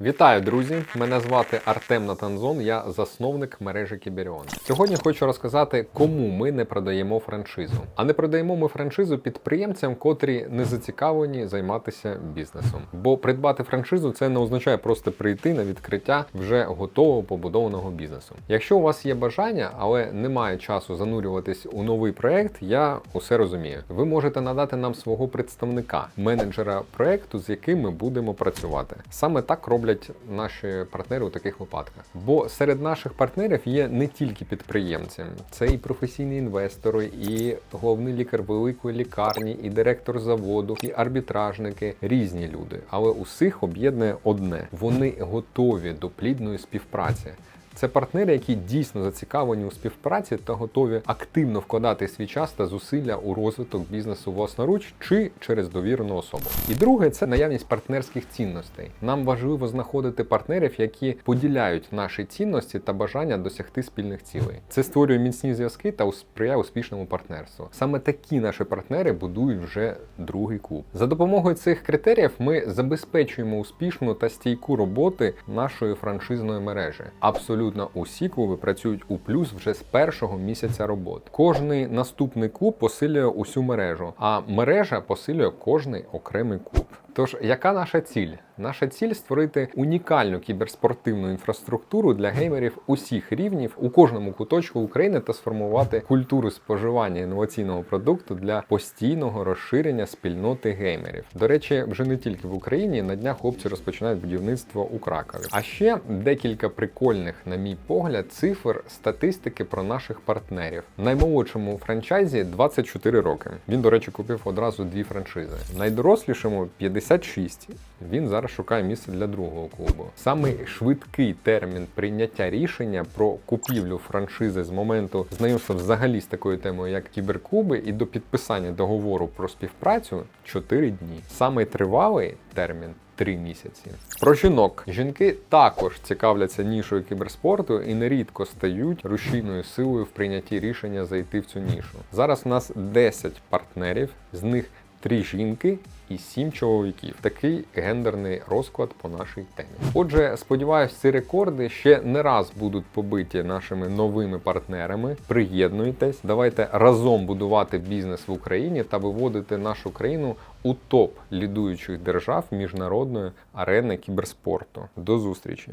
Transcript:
Вітаю, друзі! Мене звати Артем Натанзон, я засновник мережі Кіберіон. Сьогодні хочу розказати, кому ми не продаємо франшизу. А не продаємо ми франшизу підприємцям, котрі не зацікавлені займатися бізнесом. Бо придбати франшизу це не означає просто прийти на відкриття вже готового побудованого бізнесу. Якщо у вас є бажання, але немає часу занурюватись у новий проект, я усе розумію. Ви можете надати нам свого представника, менеджера проекту, з яким ми будемо працювати. Саме так роблять наші партнери у таких випадках. Бо серед наших партнерів є не тільки підприємці, це і професійні інвестори, і головний лікар великої лікарні, і директор заводу, і арбітражники різні люди. Але усіх об'єднує одне: вони готові до плідної співпраці. Це партнери, які дійсно зацікавлені у співпраці та готові активно вкладати свій час та зусилля у розвиток бізнесу власноруч чи через довірену особу. І друге це наявність партнерських цінностей. Нам важливо знаходити партнерів, які поділяють наші цінності та бажання досягти спільних цілей. Це створює міцні зв'язки та сприяє успішному партнерству. Саме такі наші партнери будують вже другий клуб. За допомогою цих критеріїв ми забезпечуємо успішну та стійку роботи нашої франшизної мережі. Абсолютно усі клуби працюють у плюс вже з першого місяця роботи. Кожний наступний клуб посилює усю мережу, а мережа посилює кожний окремий клуб. Тож, яка наша ціль? Наша ціль створити унікальну кіберспортивну інфраструктуру для геймерів усіх рівнів у кожному куточку України та сформувати культуру споживання інноваційного продукту для постійного розширення спільноти геймерів. До речі, вже не тільки в Україні на днях хлопці розпочинають будівництво у Кракові. А ще декілька прикольних, на мій погляд, цифр статистики про наших партнерів. Наймолодшому франчайзі 24 роки. Він, до речі, купив одразу дві франшизи. Найдорослішому 56. Він зараз шукає місце для другого клубу. Самий швидкий термін прийняття рішення про купівлю франшизи з моменту знайомства взагалі з такою темою, як кіберклуби, і до підписання договору про співпрацю 4 дні. Самий тривалий термін. Три місяці. Про жінок. Жінки також цікавляться нішою кіберспорту і нерідко стають рушійною силою в прийнятті рішення зайти в цю нішу. Зараз у нас 10 партнерів, з них 3 жінки і 7 чоловіків. Такий гендерний розклад по нашій темі. Отже, сподіваюся, ці рекорди ще не раз будуть побиті нашими новими партнерами. Приєднуйтесь, давайте разом будувати бізнес в Україні та виводити нашу країну у топ лідуючих держав міжнародної арени кіберспорту. До зустрічі!